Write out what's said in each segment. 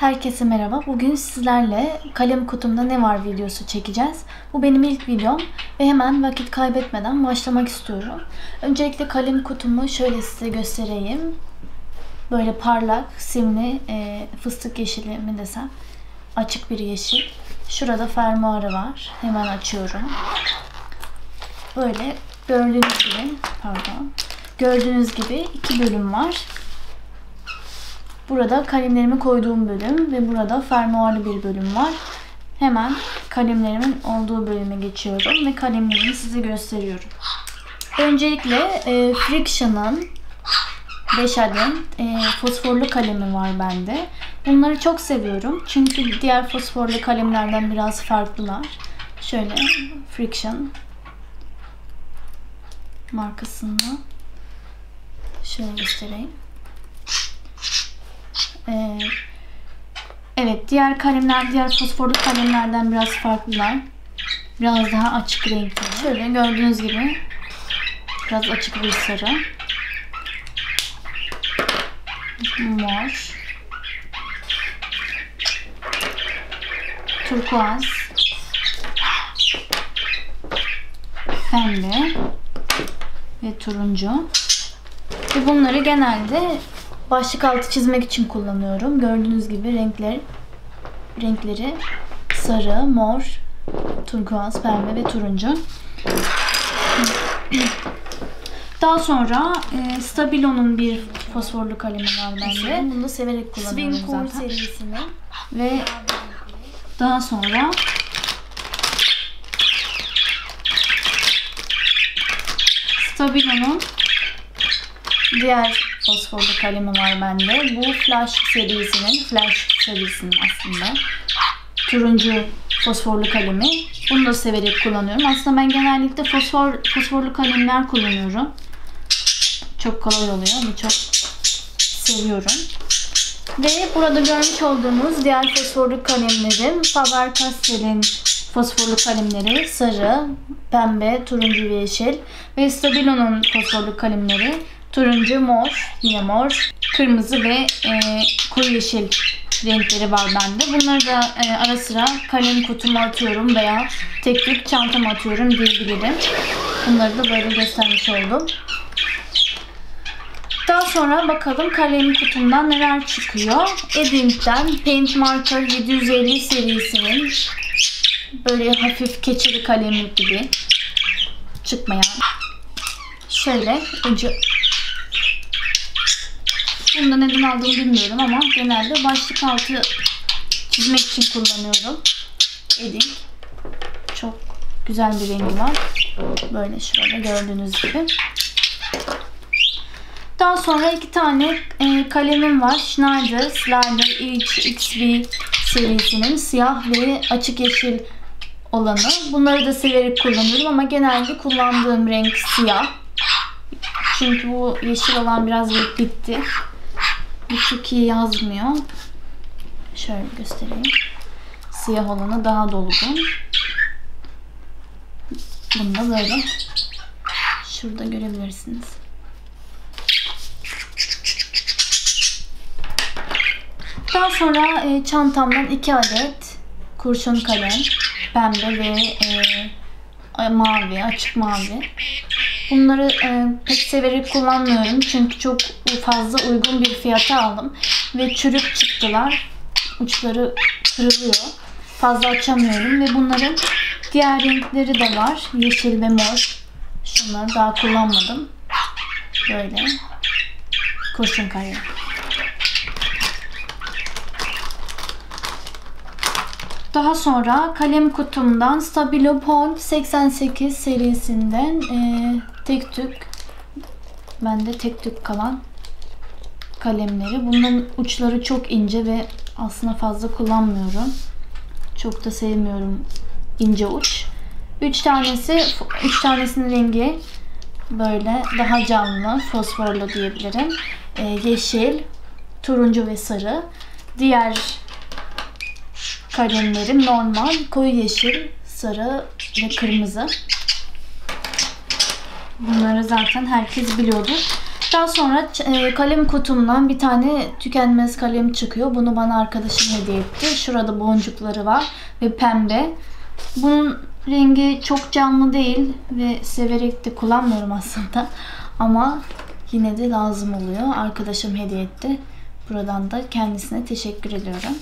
Herkese merhaba. Bugün sizlerle kalem kutumda ne var videosu çekeceğiz. Bu benim ilk videom ve hemen vakit kaybetmeden başlamak istiyorum. Öncelikle kalem kutumu şöyle size göstereyim. Böyle parlak, simli, e, fıstık yeşili mi desem. Açık bir yeşil. Şurada fermuarı var. Hemen açıyorum. Böyle gördüğünüz gibi, pardon. Gördüğünüz gibi iki bölüm var. Burada kalemlerimi koyduğum bölüm ve burada fermuarlı bir bölüm var. Hemen kalemlerimin olduğu bölüme geçiyorum ve kalemlerimi size gösteriyorum. Öncelikle e, Friction'ın 5 adet e, fosforlu kalemi var bende. Bunları çok seviyorum. Çünkü diğer fosforlu kalemlerden biraz farklılar. Şöyle Friction markasında şöyle göstereyim. Ee, evet diğer kalemler diğer fosforlu kalemlerden biraz farklılar. Biraz daha açık renkli. Şöyle gördüğünüz gibi biraz açık bir sarı. Mor. Turkuaz. Pembe. Ve turuncu. Ve bunları genelde başlık altı çizmek için kullanıyorum. Gördüğünüz gibi renkler renkleri sarı, mor, turkuaz, pembe ve turuncu. Daha sonra e, Stabilo'nun bir fosforlu kalemi var bende. Bunu da severek kullanıyorum Swing serisinin Ve daha sonra Stabilo'nun diğer fosforlu kalemi var bende. Bu Flash serisinin, Flash serisinin aslında turuncu fosforlu kalemi. Bunu da severek kullanıyorum. Aslında ben genellikle fosfor fosforlu kalemler kullanıyorum. Çok kolay oluyor. Bunu çok seviyorum. Ve burada görmüş olduğunuz diğer fosforlu kalemlerim Faber-Castell'in fosforlu kalemleri sarı, pembe, turuncu ve yeşil ve Stabilo'nun fosforlu kalemleri turuncu, mor, yine mor, kırmızı ve e, koyu yeşil renkleri var bende. Bunları da e, ara sıra kalem kutuma atıyorum veya tek tük çantama atıyorum diyebilirim. Bunları da böyle göstermiş oldum. Daha sonra bakalım kalem kutumdan neler çıkıyor. Edding'den Paint Marker 750 serisinin böyle hafif keçeli kalemi gibi çıkmayan şöyle ucu bunu da neden aldığımı bilmiyorum ama genelde başlık altı çizmek için kullanıyorum. Edding. Çok güzel bir rengi var. Böyle şurada gördüğünüz gibi. Daha sonra iki tane e, kalemim var. Schneider Slider XB serisinin siyah ve açık yeşil olanı. Bunları da severek kullanıyorum ama genelde kullandığım renk siyah. Çünkü bu yeşil olan biraz bitti. Bu çok iyi yazmıyor. Şöyle göstereyim. Siyah olanı daha dolgun. Bunu da böyle şurada görebilirsiniz. Daha sonra e, çantamdan iki adet kurşun kalem, pembe ve e, mavi, açık mavi. Bunları e, pek severek kullanmıyorum çünkü çok fazla uygun bir fiyata aldım ve çürük çıktılar. Uçları kırılıyor. Fazla açamıyorum ve bunların diğer renkleri de var. Yeşil ve mor. Şunları daha kullanmadım. Böyle kurşun kalem. Daha sonra kalem kutumdan Stabilo Point 88 serisinden e, tek tük bende tek tük kalan kalemleri. Bunların uçları çok ince ve aslında fazla kullanmıyorum. Çok da sevmiyorum ince uç. 3 tanesi 3 tanesinin rengi böyle daha canlı, fosforlu diyebilirim. E, yeşil, turuncu ve sarı. Diğer kalemlerim normal koyu yeşil, sarı ve kırmızı. Bunları zaten herkes biliyordur. Daha sonra e, kalem kutumdan bir tane tükenmez kalem çıkıyor. Bunu bana arkadaşım hediye etti. Şurada boncukları var ve pembe. Bunun rengi çok canlı değil ve severek de kullanmıyorum aslında. Ama yine de lazım oluyor. Arkadaşım hediye etti. Buradan da kendisine teşekkür ediyorum.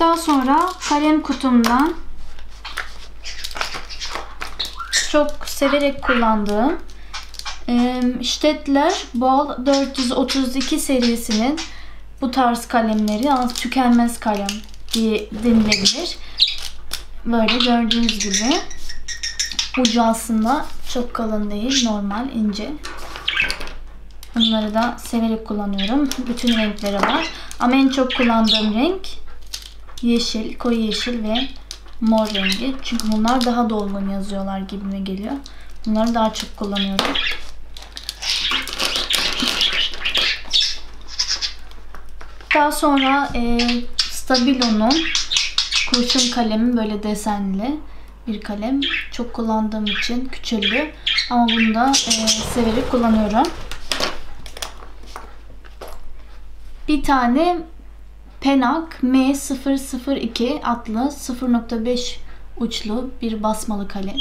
Daha sonra kalem kutumdan çok severek kullandığım Staedtler Ball 432 serisinin bu tarz kalemleri az tükenmez kalem diye denilebilir. Böyle gördüğünüz gibi ucu aslında çok kalın değil normal ince. Bunları da severek kullanıyorum. Bütün renkleri var. Ama en çok kullandığım renk yeşil, koyu yeşil ve mor rengi. Çünkü bunlar daha dolgun yazıyorlar gibime geliyor. Bunları daha çok kullanıyorum. Daha sonra e, Stabilo'nun kurşun kalemi böyle desenli bir kalem. Çok kullandığım için küçüldü. Ama bunu da e, severek kullanıyorum. Bir tane Penak M002 adlı 0.5 uçlu bir basmalı kalem.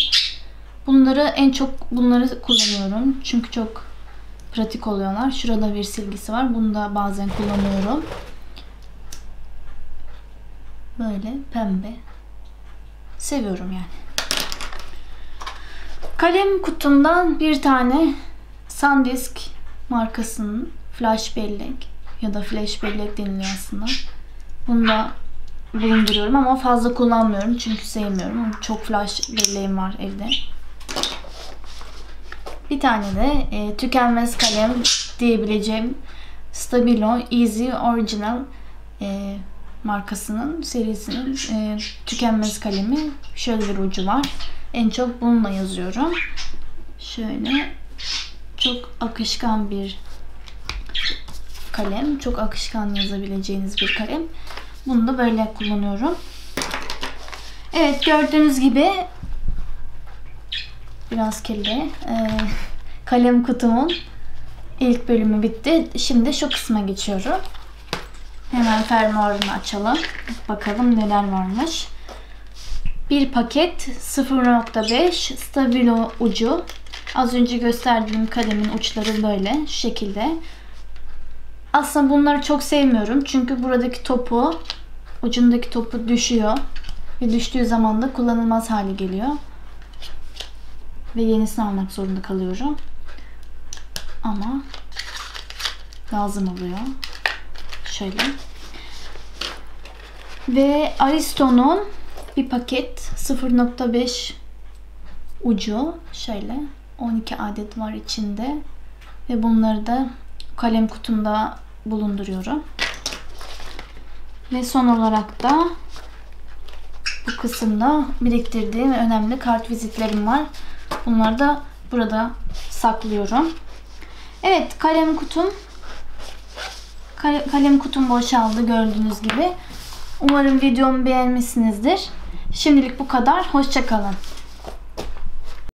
Bunları en çok bunları kullanıyorum. Çünkü çok pratik oluyorlar. Şurada bir silgisi var. Bunu da bazen kullanıyorum. Böyle pembe. Seviyorum yani. Kalem kutumdan bir tane Sandisk markasının flash bellek ya da flash bellek deniliyor aslında. Bunu da bulunduruyorum ama fazla kullanmıyorum çünkü sevmiyorum. Çok flash belleğim var evde. Bir tane de e, tükenmez kalem diyebileceğim Stabilo Easy Original e, markasının serisinin e, tükenmez kalemi. Şöyle bir ucu var. En çok bununla yazıyorum. Şöyle çok akışkan bir kalem. Çok akışkan yazabileceğiniz bir kalem. Bunu da böyle kullanıyorum. Evet gördüğünüz gibi biraz kirli. Ee, kalem kutumun ilk bölümü bitti. Şimdi şu kısma geçiyorum. Hemen fermuarını açalım. Bakalım neler varmış. Bir paket 0.5 stabilo ucu. Az önce gösterdiğim kalemin uçları böyle şu şekilde. Aslında bunları çok sevmiyorum. Çünkü buradaki topu, ucundaki topu düşüyor. Ve düştüğü zaman da kullanılmaz hale geliyor. Ve yenisini almak zorunda kalıyorum. Ama lazım oluyor. Şöyle. Ve Aristo'nun bir paket 0.5 ucu şöyle 12 adet var içinde ve bunları da kalem kutumda bulunduruyorum. Ve son olarak da bu kısımda biriktirdiğim önemli kart vizitlerim var. Bunları da burada saklıyorum. Evet kalem kutum kalem kutum boşaldı gördüğünüz gibi. Umarım videomu beğenmişsinizdir. Şimdilik bu kadar. Hoşçakalın.